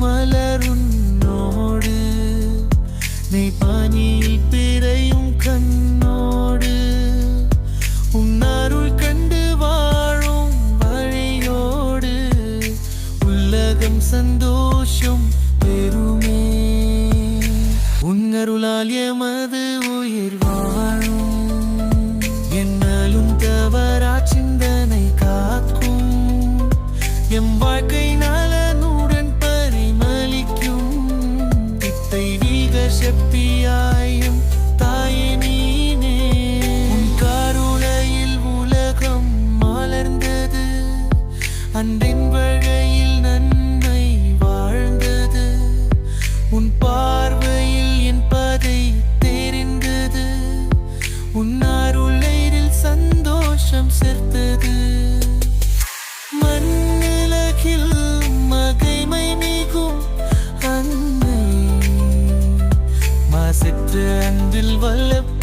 മലരുന്നോട് നീ പനിയിൽ പിറയും കണ്ണോട് ഉണ്ണാരുൾ കണ്ട് വാഴും വഴിയോട് ഉള്ളകം സന്തോഷം പെരുമേ ഉന്നരുളാൽ യമത് செப்பியாயும் தாயே நீனே உன் கருணையில் உலகம் மலர்ந்தது. அன்பின் வழையில் நன்மை வாழ்ந்தது. உன் பா சேர்ந்தில் வல்லப்ப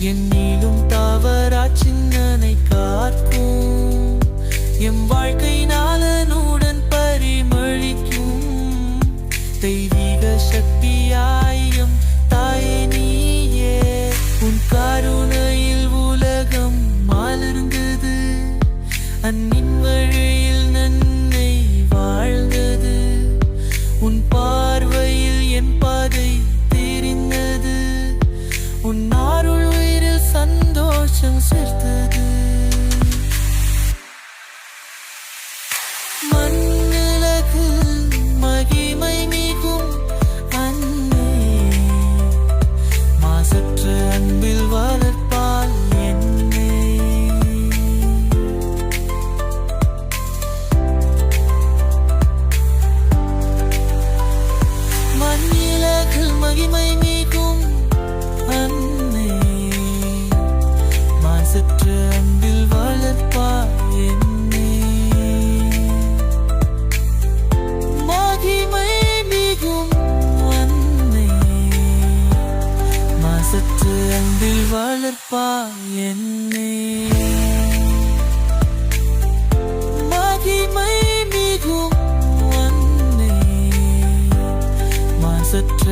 என்னிலும் தவறா சின்னனை காக்கும் எம் வாழ்க்கை நான் Conocerte அன்பில் வளர்ப்பா என்னை. மகிமை மிகும் அன்னை மாசற்ற